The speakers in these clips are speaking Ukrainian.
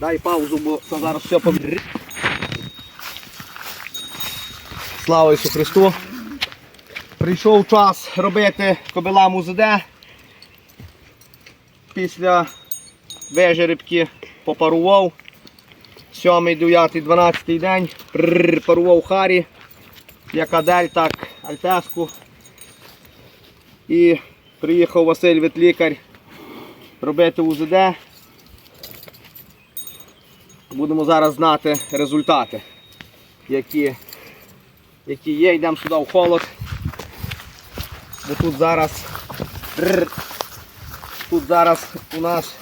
Дай паузу, бо то зараз все повітря. Слава Ісусу Христу! Прийшов час робити кобилам УЗД. Після вижеребки попарував. 7, 9, 12 день. Парував Харі. Як Адель, так Альтеску. І приїхав Василь ветлікар робити УЗД. Будемо зараз знати результати, які, які є. Йдемо сюди в холод. Бо тут зараз тут зараз у нас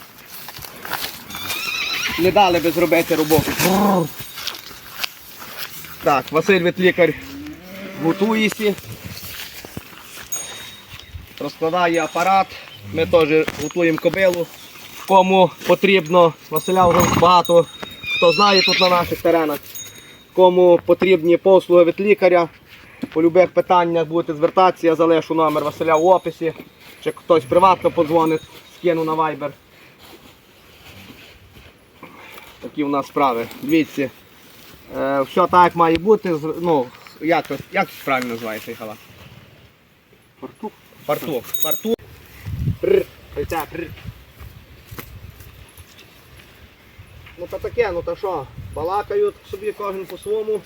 не дали би зробити роботу. Так, Василь ветлікар готується. Розкладає апарат. Ми теж готуємо кобилу. Кому потрібно, Василя вже багато хто знає тут на наших теренах. Кому потрібні послуги від лікаря, по будь-яких питаннях будете звертатися, я залишу номер Василя в описі. Чи хтось приватно подзвонить, скину на Viber. Такі у нас справи. Дивіться, е, все так має бути. Ну, як, як правильно називається халат? Фартух. Фартух. Фартух. Прр. Прр. Ну та таке, ну та що, балакають собі кожен по-своєму.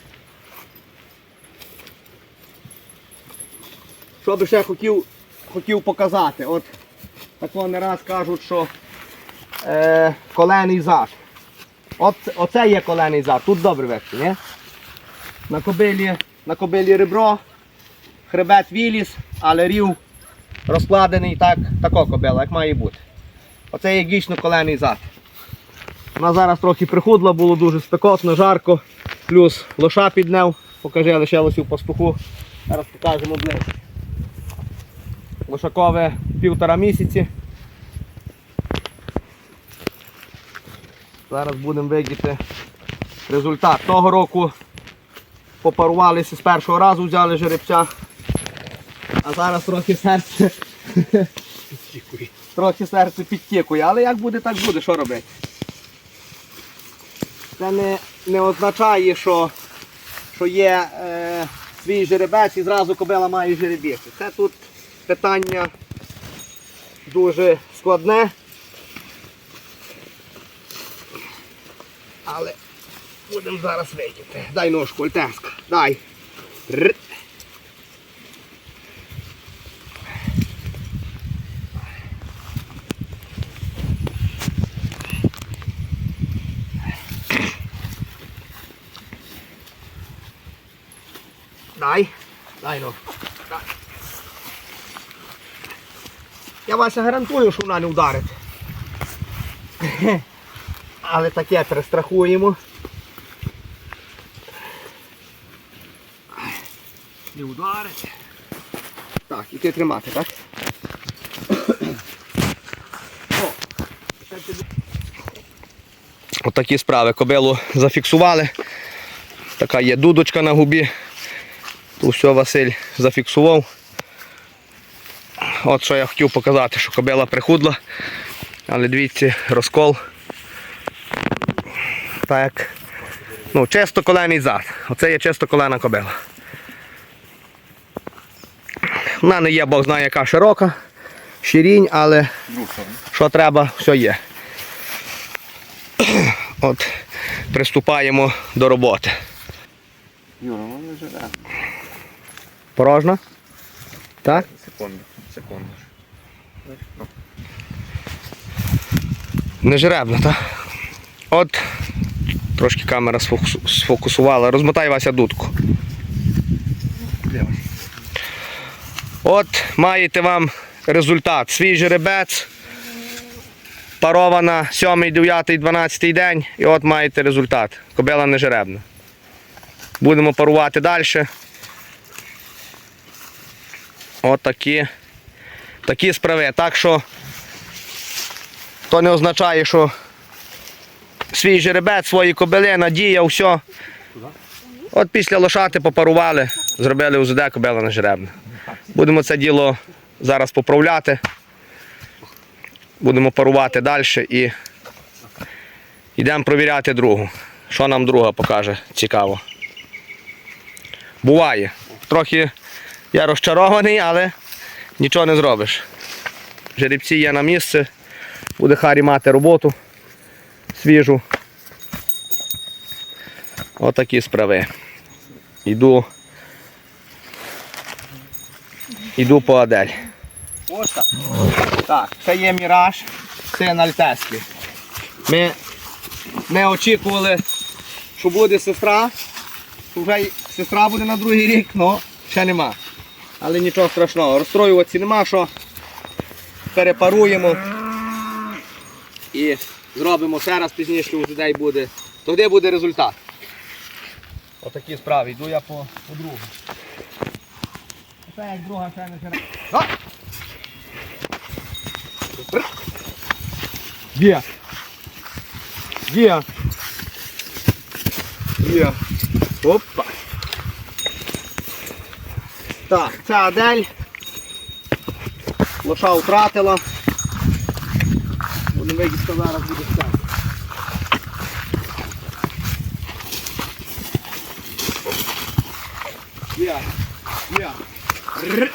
Що би ще хотів, хотів показати. От так вони раз кажуть, що е, колений зад. От, оце є колений зад. Тут добре вести, ні? На кобилі, на кобилі ребро, хребет віліз, але рів розкладений так, тако кобила, як має бути. Оце є гічно колений зад. Вона зараз трохи прихудла, було дуже спекотно, жарко, плюс лоша піднев, покажи, лишилося в пастуху. Зараз покажемо ближче. Лошакове півтора місяці. Зараз будемо видіти результат. Того року попарувалися з першого разу, взяли жеребця. А зараз трохи серце. Трохи серце підтікує, але як буде, так буде, що робити? Це не, не означає, що, що є е, свій жеребець і зразу кобила має жеребіти. Це тут питання дуже складне. Але будемо зараз видіти. Дай ножку, Альтеска. Дай. Р. Дай. Дай. Я Вася гарантую, що вона не вдарить. Але таке перестрахуємо. Не ударить. Так, і ти тримати, так? Отакі справи. Кобилу зафіксували. Така є дудочка на губі. Тут все Василь зафіксував. От що я хотів показати, що кобила прихудла. Але дивіться, розкол. Так. Ну, чисто колений зад. Оце є чисто колена кобила. Вона не є, Бог знає, яка широка, ширінь, але що треба, все є. От, приступаємо до роботи. Юра, ну не Порожна? Так? Секунду, секунду. Не жеребна, так? От трошки камера сфокусувала. Розмотай Вася дудку. От маєте вам результат. Свій жеребець. Парована 7, 9, 12 день. І от маєте результат. Кобила не жеребна. Будемо парувати далі. От такі, такі справи. Так що то не означає, що свій жеребець, свої кобили, надія, все. От після лошати попарували, зробили УЗД, кобила на жеребне. Будемо це діло зараз поправляти. Будемо парувати далі і, Йдемо провіряти другу. Що нам друга покаже, цікаво. Буває. Трохи я розчарований, але нічого не зробиш. Жеребці є на місце, буде Харі мати роботу свіжу. Отакі справи. Йду. Йду по Адель. Ось так. Так, це є міраж, це Альтеський. Ми не очікували, що буде сестра. Вже сестра буде на другий рік, але ще нема. Але нічого страшного. Розстроюватися нема, що перепаруємо і зробимо ще раз пізніше у людей буде. Тоді буде результат. Отакі справи. Йду я по, по другу. Це як друга ще не жира. Є. Є. Є. Опа. Так, це Адель. Лоша втратила. Будемо вигіска зараз буде все. Є. Є. Р.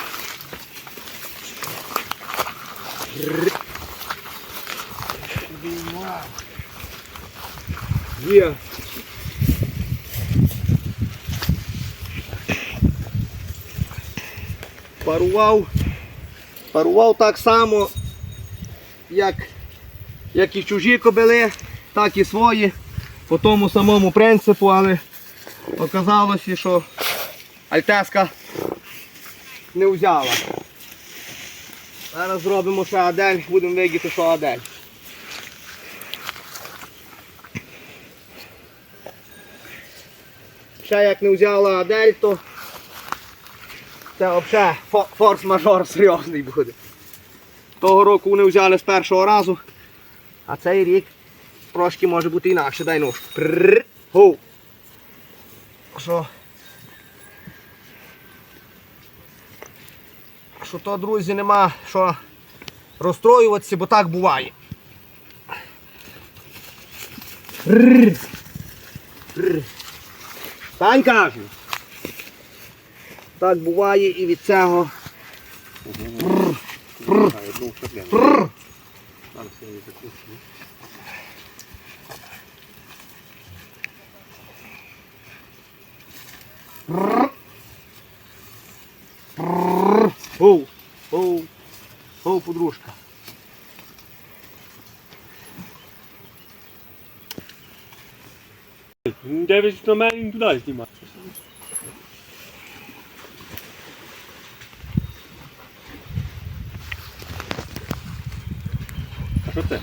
Р. Є. Парував. Парував так само, як, як і чужі кобили, так і свої. По тому самому принципу, але оказалося, що Альтеска не взяла. Зараз зробимо ще Адель, будемо видіти, що Адель. Ще як не взяла Адель, то це взагалі форс-мажор серйозний буде. Того року вони взяли з першого разу, а цей рік трошки може бути інакше. Дай нож. Гоу. Що? Що то, друзі, нема що розстроюватися, бо так буває. Стань кажу. Так буває і від цього. Оу, оу, оу, подружка. Дивись на мене і туди знімати. Що це?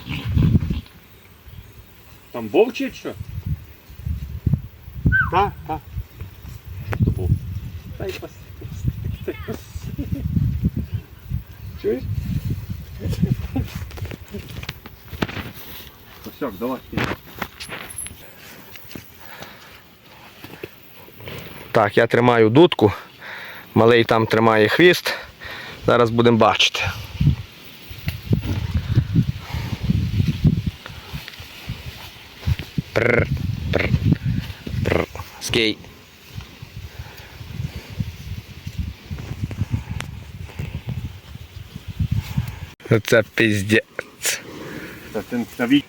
Там вовчить що? Так, так. Що був? Та й пас. Чуєш? Все, давай. Так, я тримаю дудку, малий там тримає хвіст. Зараз будемо бачити. Прр, прр, прр. Скей. Це піздець. Та ти на вік.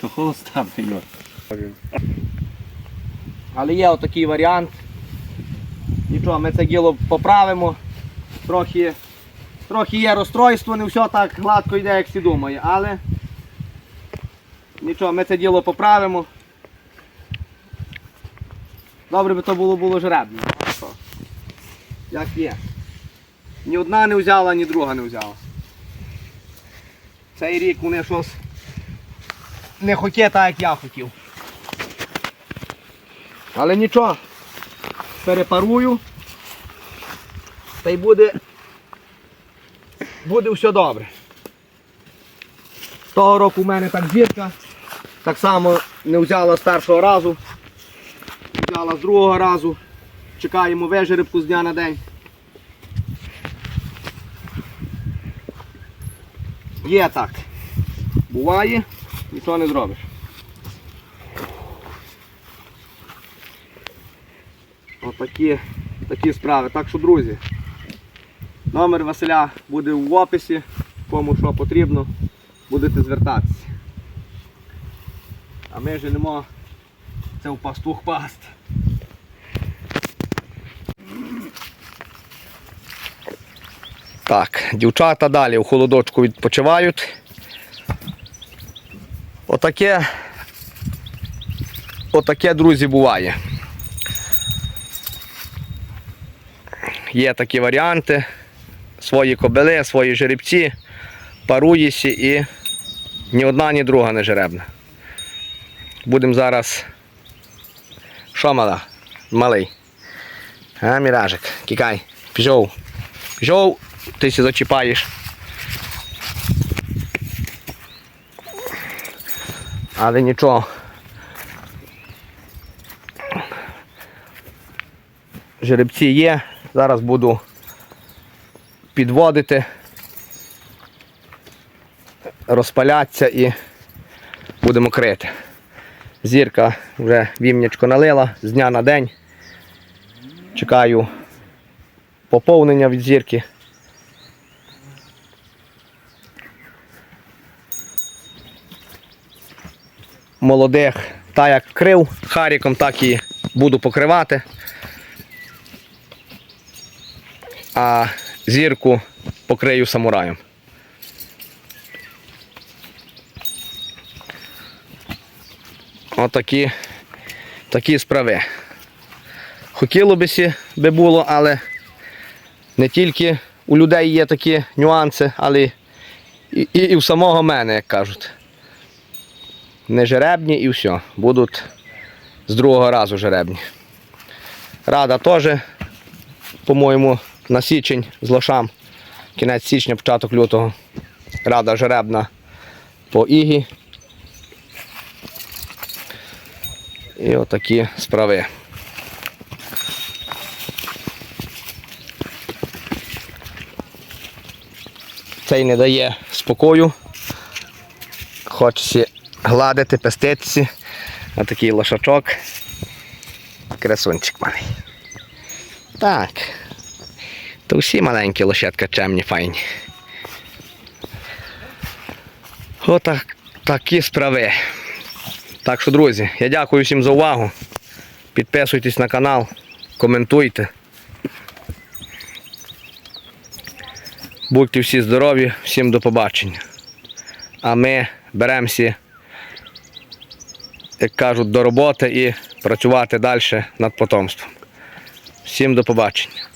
То холоста його. Але є отакий варіант. Нічого, ми це діло поправимо. Трохи, трохи є розстройство, не все так гладко йде, як всі думає, але нічого, ми це діло поправимо. Добре би то було було жеребно. Як є. Ні одна не взяла, ні друга не взяла. Цей рік вони щось не хотять так, як я хотів. Але нічого. Перепарую. Та й буде. Буде все добре. Того року в мене так зірка. Так само не взяла з першого разу. Взяла з другого разу. чекаємо вижеребку з дня на день. Є так. Буває, нічого не зробиш. Отакі такі справи. Так що, друзі, номер Василя буде в описі, кому що потрібно, будете звертатися. А ми женемо це в пастух паст. Так, дівчата далі у холодочку відпочивають. Отаке, отаке, друзі, буває. Є такі варіанти. Свої кобили, свої жеребці, паруєсі і ні одна, ні друга не жеребна. Будемо зараз. Що мала? Малий. А, міражик, кікай. Пішов. Пішов, ти сі зачіпаєш. Але нічого. Жеребці є. Зараз буду підводити, розпалятися і будемо крити. Зірка вже вімнячко налила з дня на день. Чекаю поповнення від зірки. Молодих, так як крив харіком, так і буду покривати. А зірку покрию самураєм. Отакі такі справи. Хотіло сі би було, але не тільки у людей є такі нюанси, але і, і, і в самого мене, як кажуть. Не жеребні і все. Будуть з другого разу жеребні. Рада теж, по-моєму, на січень з лошам. Кінець січня, початок лютого. Рада жеребна по ігі. І отакі справи. Цей не дає спокою. Хочеться гладити, пеститися. Отакий лошачок. Красунчик малий. Так. То всі маленькі лошадка чемні, файні. Отак такі справи. Так що, друзі, я дякую всім за увагу. Підписуйтесь на канал, коментуйте. Будьте всі здорові, всім до побачення. А ми беремося, як кажуть, до роботи і працювати далі над потомством. Всім до побачення.